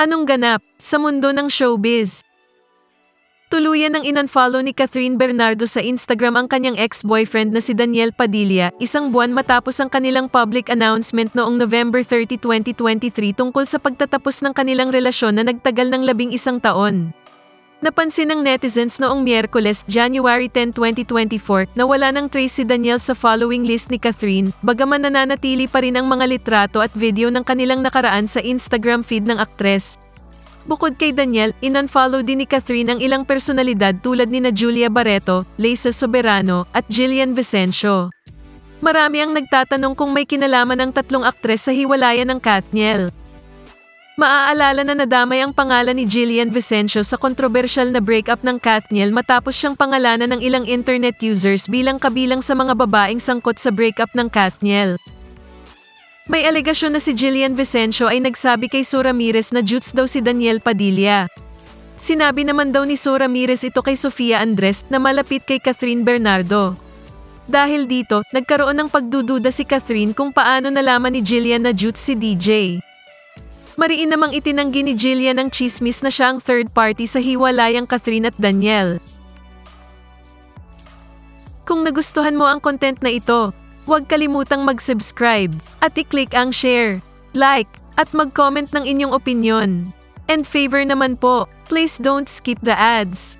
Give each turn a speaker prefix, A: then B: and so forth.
A: Anong ganap sa mundo ng showbiz? Tuluyan ng inunfollow ni Catherine Bernardo sa Instagram ang kanyang ex-boyfriend na si Daniel Padilla, isang buwan matapos ang kanilang public announcement noong November 30, 2023 tungkol sa pagtatapos ng kanilang relasyon na nagtagal ng labing isang taon. Napansin ng netizens noong Miyerkules, January 10, 2024, na wala ng trace si Daniel sa following list ni Catherine, bagaman nananatili pa rin ang mga litrato at video ng kanilang nakaraan sa Instagram feed ng aktres. Bukod kay Daniel, inunfollow din ni Catherine ang ilang personalidad tulad ni na Julia Barreto, Leisa Soberano, at Jillian Vicencio. Marami ang nagtatanong kung may kinalaman ng tatlong aktres sa hiwalayan ng Kathniel. Maaalala na nadamay ang pangalan ni Jillian Vicencio sa kontrobersyal na breakup ng Kathniel matapos siyang pangalanan ng ilang internet users bilang kabilang sa mga babaeng sangkot sa breakup ng Kathniel. May alegasyon na si Jillian Vicencio ay nagsabi kay Sue Ramirez na jutes daw si Daniel Padilla. Sinabi naman daw ni Sue Ramirez ito kay Sofia Andres na malapit kay Catherine Bernardo. Dahil dito, nagkaroon ng pagdududa si Catherine kung paano nalaman ni Jillian na jutes si DJ. Mariin namang itinanggi ni Jillian ang chismis na siya ang third party sa hiwalayang Catherine at Daniel. Kung nagustuhan mo ang content na ito, huwag kalimutang mag-subscribe at i-click ang share, like, at mag-comment ng inyong opinion. And favor naman po, please don't skip the ads.